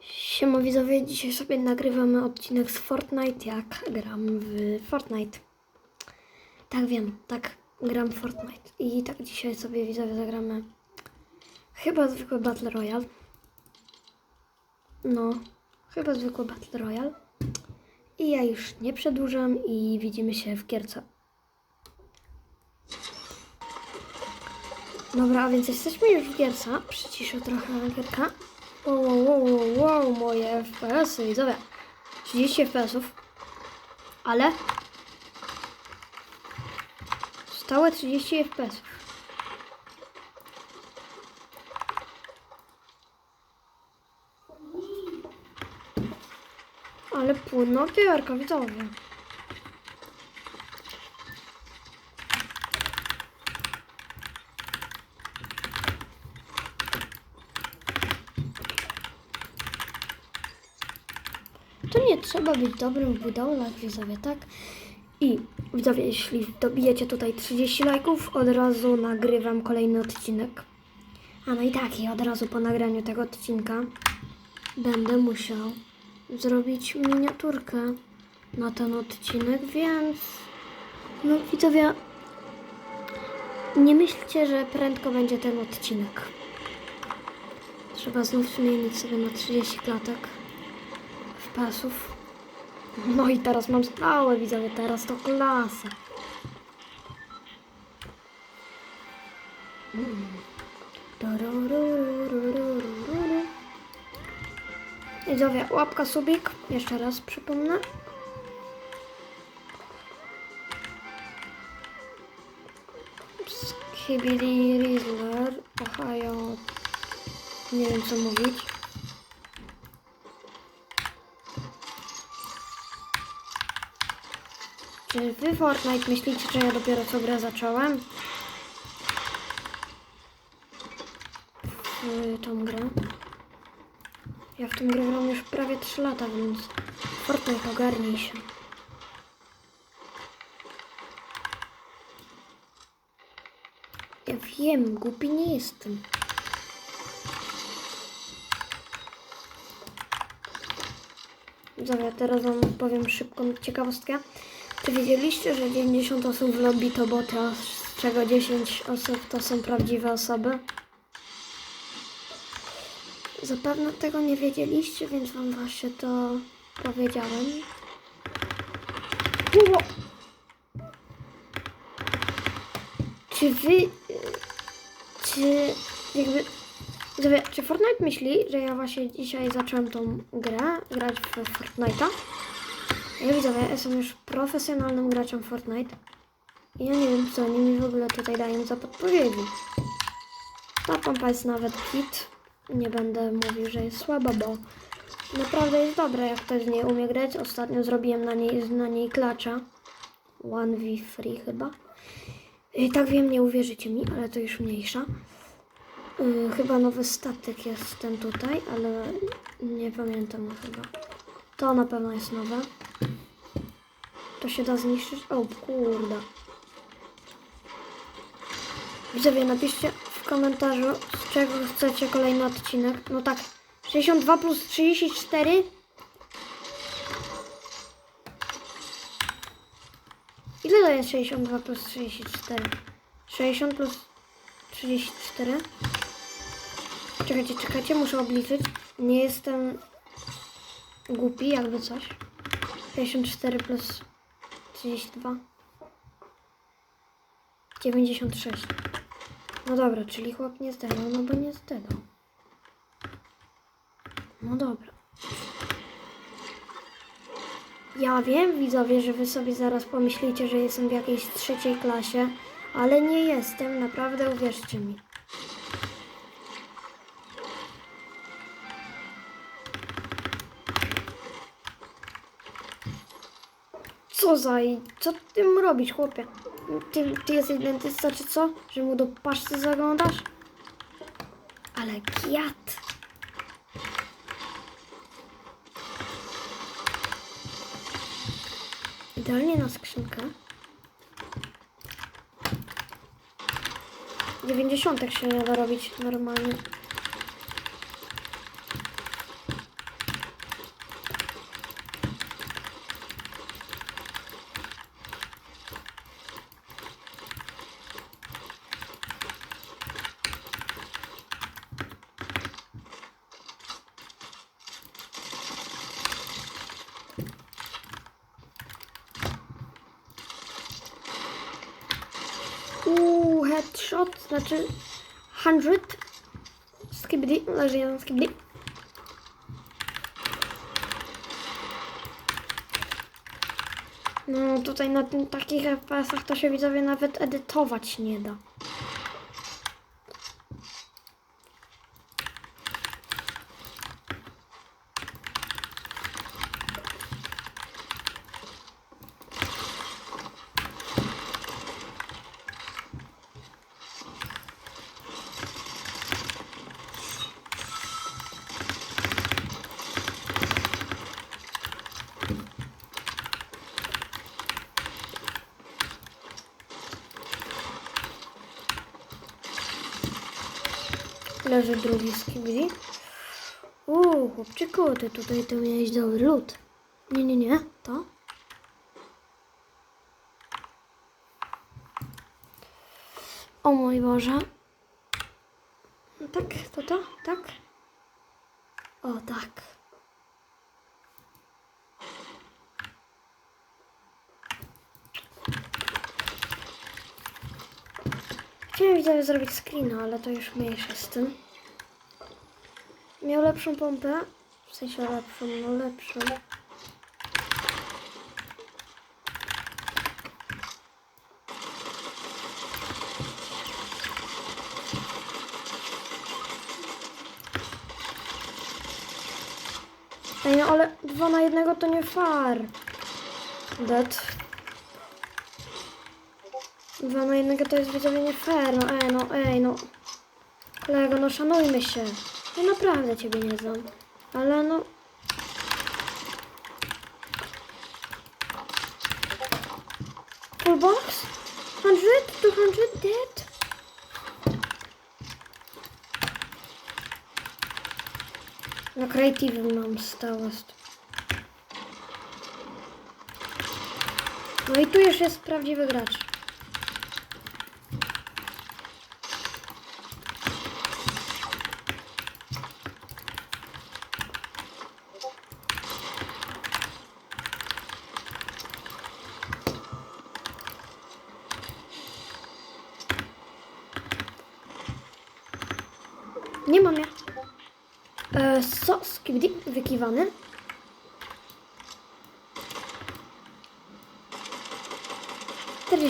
Siema widzowie, dzisiaj sobie nagrywamy odcinek z Fortnite, jak gram w Fortnite. Tak wiem, tak gram w Fortnite. I tak dzisiaj sobie widzowie zagramy chyba zwykły Battle Royale. No, chyba zwykły Battle Royale. I ja już nie przedłużam i widzimy się w gierce. Dobra, a więc jesteśmy już w gierce. Przyciszę trochę gierka. Wow, wow, wow, moje FPS-y, widzowie. 30 FPS-ów. Ale... Stałe 30 FPS-ów. Ale płynna gierka, widzowie. To nie trzeba być dobrym w budowlach, widzowie, tak? I widzowie, jeśli dobijecie tutaj 30 lajków, od razu nagrywam kolejny odcinek. A no i tak, i od razu po nagraniu tego odcinka będę musiał zrobić miniaturkę na ten odcinek, więc no widzowie, nie myślcie, że prędko będzie ten odcinek. Trzeba znów zmienić sobie na 30 klatek pasów. No i teraz mam stałe, widzowie, teraz to klasa. Widzowie, łapka subik, jeszcze raz przypomnę. Skibidi Rizzler, Ohio, nie wiem co mówić. Czy wy Fortnite myślicie, że ja dopiero co grę zacząłem? W tą grę. Ja w tą grę gram już prawie 3 lata, więc Fortnite ogarnij się. Ja wiem, głupi nie jestem. Dobra, teraz wam powiem szybką ciekawostkę. Czy wiedzieliście, że 90 osób w lobby to boty, a z czego 10 osób to są prawdziwe osoby? Zapewne tego nie wiedzieliście, więc wam właśnie to powiedziałem. Czy wy... Czy jakby... Widzowie, Czy Fortnite myśli, że ja właśnie dzisiaj zacząłem tą grę, grać w Fortnite'a? Ja widzowie, jestem już profesjonalnym graczem Fortnite. I ja nie wiem, co oni mi w ogóle tutaj dają za podpowiedzi. Ta pompa jest nawet hit. Nie będę mówił, że jest słaba, bo naprawdę jest dobra, jak ktoś nie umie grać. Ostatnio zrobiłem na niej, na niej klacza. 1v3 chyba. I tak wiem, nie uwierzycie mi, ale to już mniejsza. Yy, chyba nowy statek jest ten tutaj, ale nie pamiętam chyba. To na pewno jest nowe. To się da zniszczyć. O kurde. Widzowie, napiszcie w komentarzu, z czego chcecie kolejny odcinek. No tak, 62 plus 34. Ile to jest 62 plus 34? 60 plus 34. Czekajcie, czekajcie, muszę obliczyć. Nie jestem głupi, jakby coś. 54 plus 32. 96. No dobra, czyli chłop nie zdał, no bo nie zdał. No dobra. Ja wiem, widzowie, że wy sobie zaraz pomyślicie, że jestem w jakiejś trzeciej klasie, ale nie jestem, naprawdę uwierzcie mi. Co za i co ty tym robisz, chłopie? Ty, ty jesteś dentysta, czy co? Że mu do paszczy zaglądasz? Ale giat. Idealnie na skrzynkę. 90 się nie da robić normalnie. Znaczy 100 skibidi, leży jeden skibidi. No tutaj na tym, takich FPS-ach to się widzowie nawet edytować nie da. Leży drugi skibidi. Uuu, chłopczyku, ty tutaj to miałeś dobry lód. Nie, nie, nie, to. O mój Boże. No tak, to to, tak. O, tak. Chciałem widzowie zrobić screena, ale to już mniejsze z tym. Miał lepszą pompę. W sensie lepszą, no lepszą. Ej, no ale dwa na jednego to nie far. Dead. Dwa na jednego to jest widzowie nie fair. No ej, no ej, no. Kolego, no szanujmy się. Ja naprawdę ciebie nie znam. Ale no... Full box? 100? 200? Dead? Na creative mam stałe. No i tu już jest prawdziwy gracz. Nie mam ja. E, so, skibidi, wykiwany.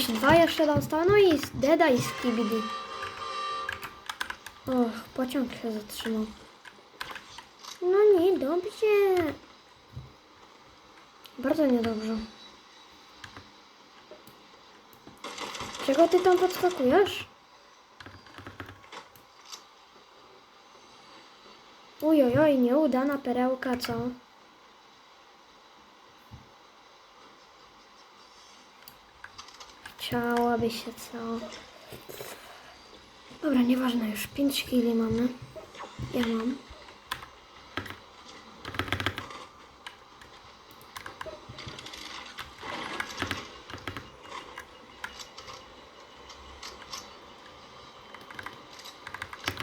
Dwa jeszcze dostał, no i Deda i skibidi. Och, pociąg się zatrzymał. No nie, dobrze. Bardzo niedobrze. Czego ty tam podskakujesz? Ujojoj, nieudana perełka, co? Chciałaby się, co? Dobra, nieważne już. 5 kili mamy. Ja mam.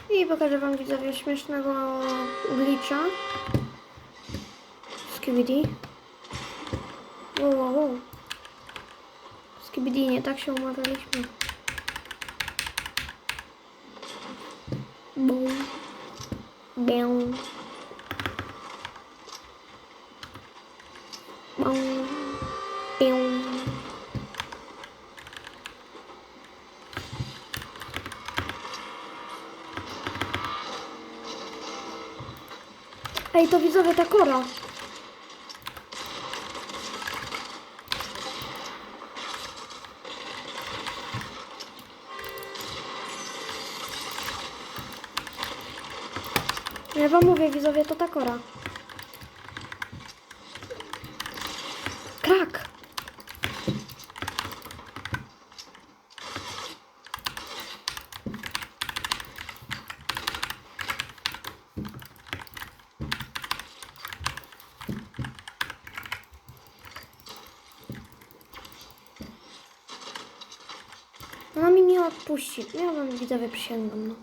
I pokażę wam widzowie śmiesznego glitcha. Skibidi. Wow, wow, wow. Skibidi, nie tak się umawialiśmy. Bum. Bum. To widzowie ta kora. Ja wam mówię, widzowie, to ta kora. puści. Ja wam widzowie przysięgam, no.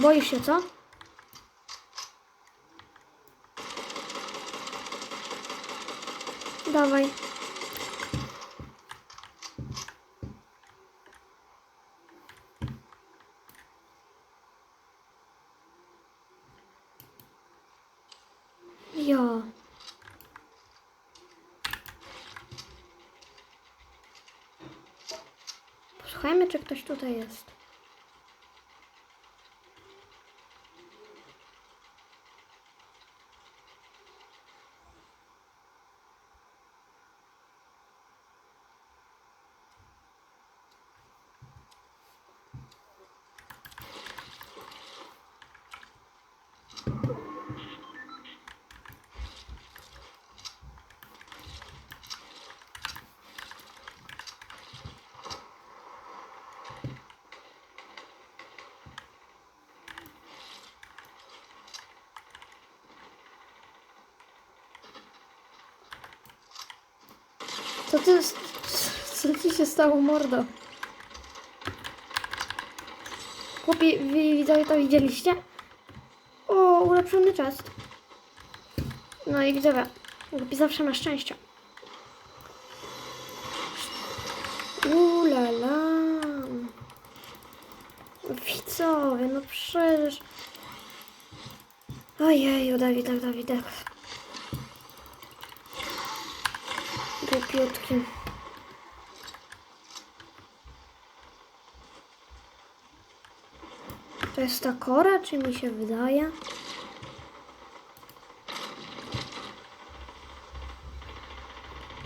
Boisz się, co? Dawaj. Ja. Posłuchajmy, czy ktoś tutaj jest. Co ty... Co ci się stało, mordo? Chłopie, wy widzowie to widzieliście? O, ulepszony chest. No i widzowie, chłopi zawsze ma szczęście. Ulala. Widzowie, no przecież... Ojeju, Dawidek, Dawidek. Głupiutki. To jest ta kora, czy mi się wydaje?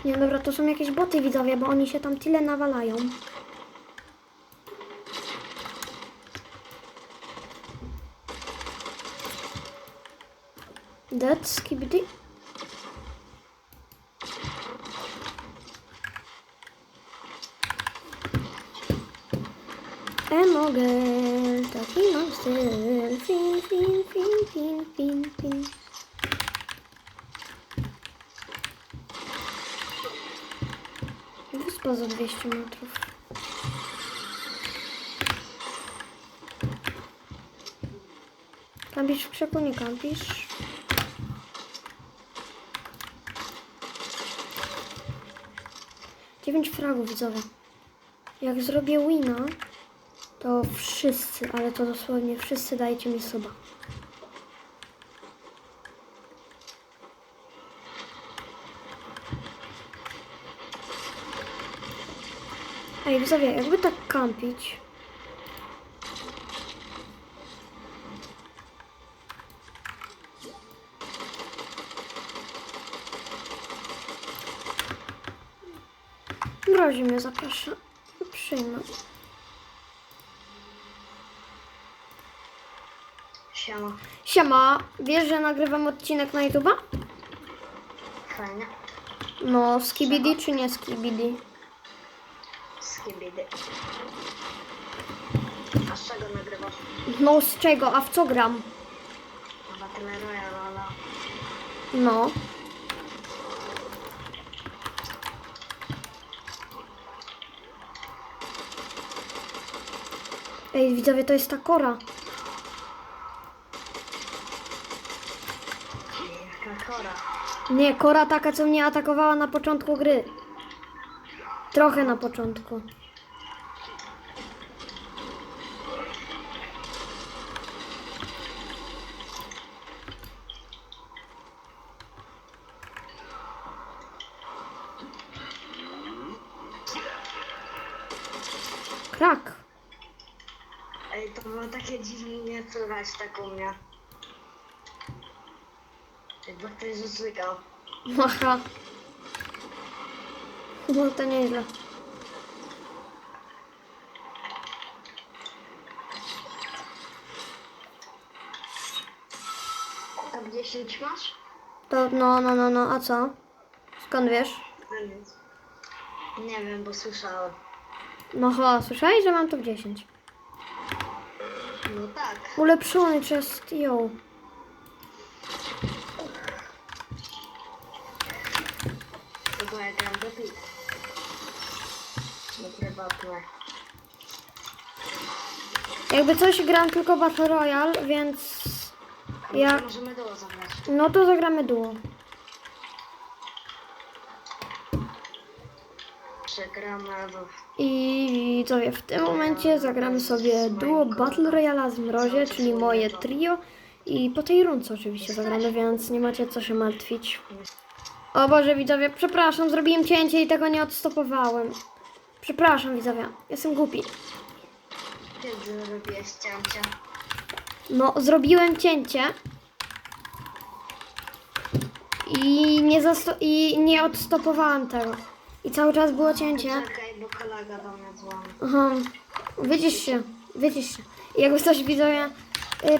Nie, dobra, to są jakieś boty widzowie, bo oni się tam tyle nawalają. Dead skibidi. E mogę, taki mam styl. Fin, fin, fin, fin, fin, fin. Wyspa za 200 metrów. Kampisz w krzaku, nie kampisz. Dziewięć fragów, widzowie. Jak zrobię wina, to wszyscy, ale to dosłownie wszyscy dajcie mi suba. Ej, widzowie, jakby tak kampić. Mrozi mnie zaprasza. Przyjmę. Siema. Siema, wiesz, że nagrywam odcinek na YouTube'a? Fajnie. No, skibidi czy nie skibidi? Skibidy. A z czego nagrywasz? No, z czego? A w co gram? Na Battle Royale, ale... No. Ej, widzowie, to jest ta kora. Nie, kora taka, co mnie atakowała na początku gry. Trochę na początku. Krak. Ej, to było takie dziwnie nie słychać tak u mnie. Jakby ktoś zasykał. Aha. No to nieźle. Top 10 masz? To no, no, no, no, a co? Skąd wiesz? Nic. Nie wiem, bo słyszałem. No ho, słyszałeś, że mam top 10? No tak. Ulepszony chest, yo. To prywatne. Jakby coś gram tylko Battle Royale, więc Ja- może możemy było zagrać. no to zagramy duo. Przegramy albo... I widzowie, w tym momencie zagramy sobie duo Battle Royale z Mrozie, czyli moje trio. I po tej rundce oczywiście zagramy, więc nie macie co się martwić. O Boże, widzowie, przepraszam, zrobiłem cięcie i tego nie odstopowałem. Przepraszam, widzowie, jestem głupi. Kiedy robiłeś cięcie? No, zrobiłem cięcie. I nie, zasto- i nie odstopowałem tego. I cały czas było cięcie. Czekaj, bo kolega do mnie dzwoni. Aha, wycisz się, wycisz się. I jakby coś widzowie,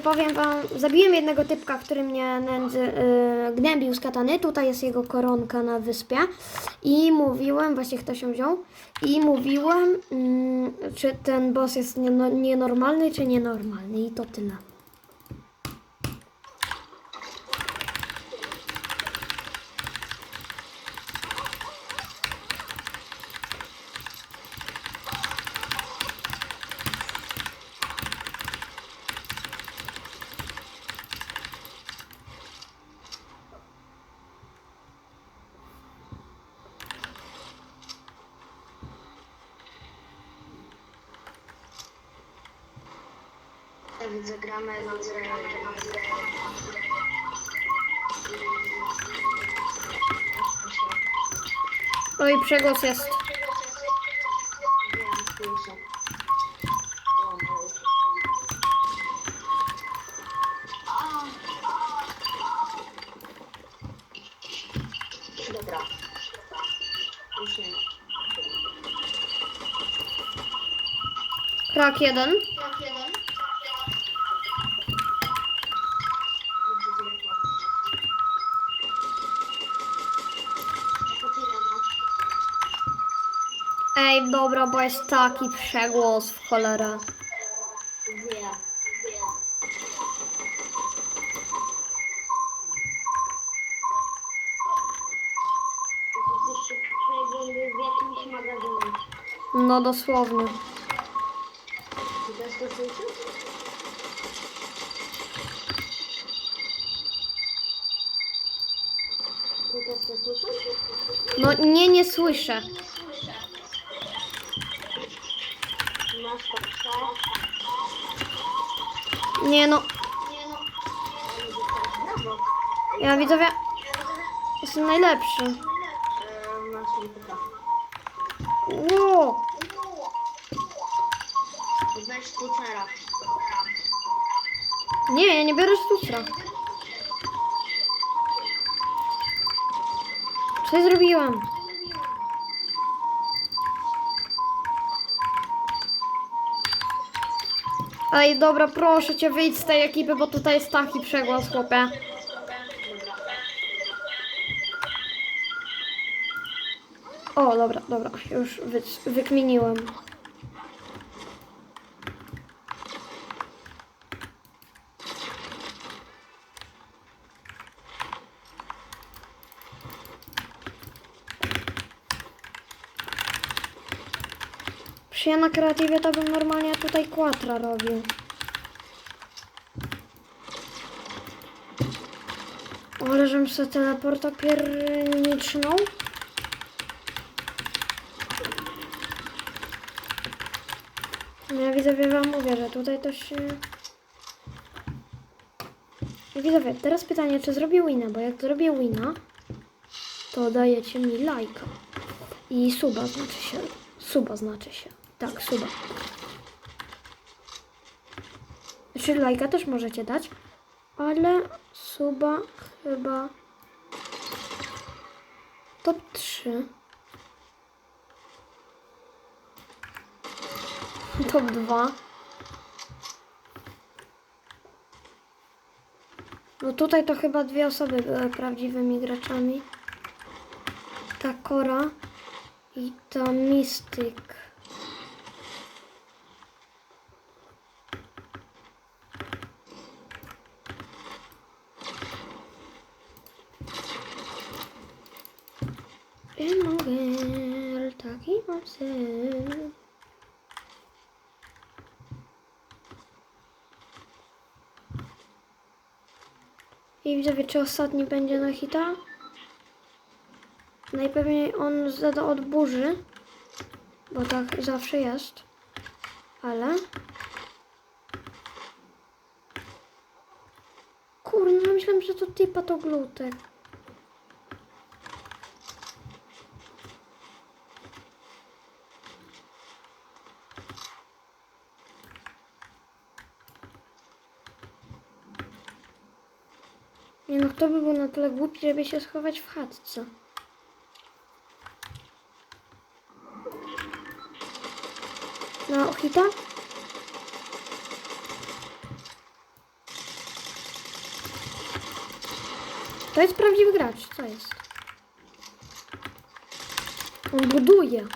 powiem wam, zabiłem jednego typka, który mnie nędzy, y, gnębił z katany. Tutaj jest jego koronka na wyspie. I mówiłem, właśnie kto się wziął, i mówiłem, mm, czy ten boss jest nieno- nienormalny, czy nienormalny. I to tyle. Ja widzę, gramy na i przegłos jest. Dobra. Już nie ma. Krak jeden. Ej, dobra, bo jest taki przegłos w magazynie. No dosłownie. No nie, nie słyszę. Masz to przed. Nie no, ja widzowie, jestem najlepszy. Ło, Weź tucera. nie, ja nie biorę sztucra. Co ja Ej, dobra, proszę cię, wyjdź z tej ekipy, bo tutaj jest taki przegłos, chłopie. O, dobra, dobra, już wy, wykminiłem. Przecież ja na kreatywie to bym normalnie tutaj quatra robił. Ale żebym sobie teleporta pierniczną. No ja widzowie wam mówię, że tutaj to się... Widzowie, teraz pytanie, czy zrobię wina, bo jak zrobię wina, to dajecie mi lajka. I suba znaczy się. Suba znaczy się. Tak, suba. Czy lajka też możecie dać, ale suba chyba top 3. Top 2. No tutaj to chyba dwie osoby były prawdziwymi graczami. Ta Kora i ta Mistyk. seni. I widzowie, czy ostatni będzie na hita? Najpewniej on zada od burzy, bo tak zawsze jest, ale... Kurna, myślałem, że to typa to glutek. By był na tyle głupi, żeby się schować w chatce? Na hita? To jest prawdziwy gracz, co jest? On buduje.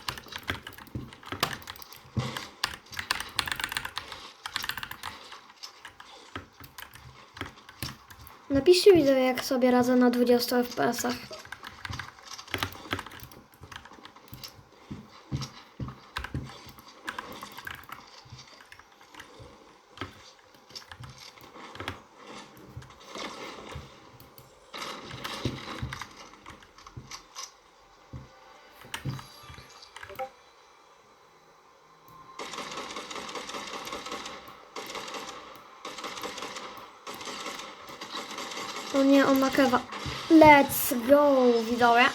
Napiszcie widzowie, jak sobie radzę na 20 FPS-ach. O nie, on ma kewa. Let's go, widzowie.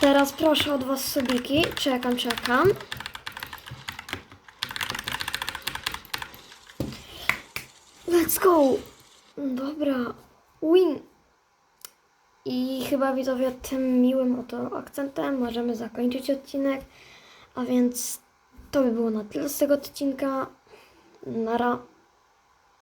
Teraz proszę od was subiki. Czekam, czekam. Let's go. Dobra, win. I chyba widzowie tym miłym oto akcentem możemy zakończyć odcinek. A więc to by było na tyle z tego odcinka. Nara.